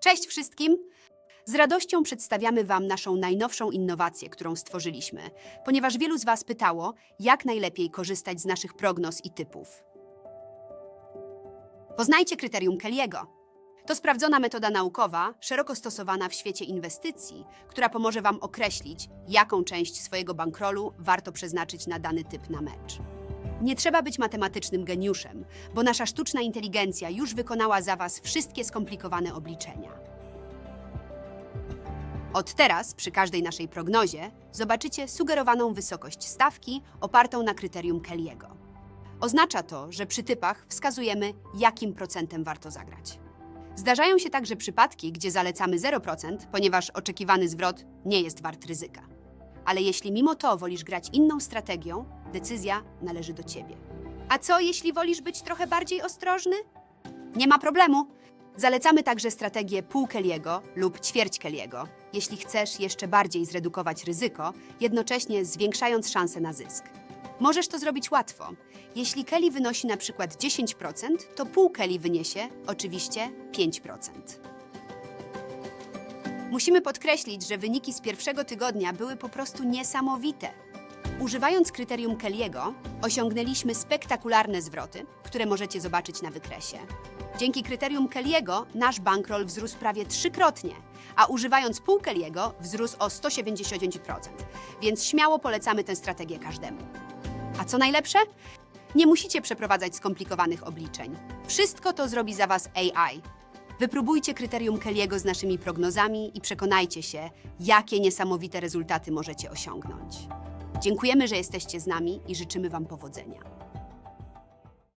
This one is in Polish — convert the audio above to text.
Cześć wszystkim! Z radością przedstawiamy Wam naszą najnowszą innowację, którą stworzyliśmy, ponieważ wielu z Was pytało, jak najlepiej korzystać z naszych prognoz i typów. Poznajcie kryterium Kelly'ego. To sprawdzona metoda naukowa, szeroko stosowana w świecie inwestycji, która pomoże Wam określić, jaką część swojego bankrolu warto przeznaczyć na dany typ na mecz. Nie trzeba być matematycznym geniuszem, bo nasza sztuczna inteligencja już wykonała za Was wszystkie skomplikowane obliczenia. Od teraz, przy każdej naszej prognozie, zobaczycie sugerowaną wysokość stawki opartą na kryterium Kelly'ego. Oznacza to, że przy typach wskazujemy, jakim procentem warto zagrać. Zdarzają się także przypadki, gdzie zalecamy 0%, ponieważ oczekiwany zwrot nie jest wart ryzyka. Ale jeśli mimo to wolisz grać inną strategią, decyzja należy do ciebie. A co, jeśli wolisz być trochę bardziej ostrożny? Nie ma problemu. Zalecamy także strategię pół Kelly'ego lub ćwierć Kelly'ego, jeśli chcesz jeszcze bardziej zredukować ryzyko, jednocześnie zwiększając szanse na zysk. Możesz to zrobić łatwo. Jeśli Kelly wynosi na przykład 10%, to pół Kelly wyniesie oczywiście 5%. Musimy podkreślić, że wyniki z pierwszego tygodnia były po prostu niesamowite. Używając kryterium Kelly'ego, osiągnęliśmy spektakularne zwroty, które możecie zobaczyć na wykresie. Dzięki kryterium Kelly'ego nasz bankroll wzrósł prawie trzykrotnie, a używając pół Kelly'ego wzrósł o 179%, więc śmiało polecamy tę strategię każdemu. A co najlepsze? Nie musicie przeprowadzać skomplikowanych obliczeń. Wszystko to zrobi za Was AI. Wypróbujcie kryterium Kelly'ego z naszymi prognozami i przekonajcie się, jakie niesamowite rezultaty możecie osiągnąć. Dziękujemy, że jesteście z nami i życzymy Wam powodzenia.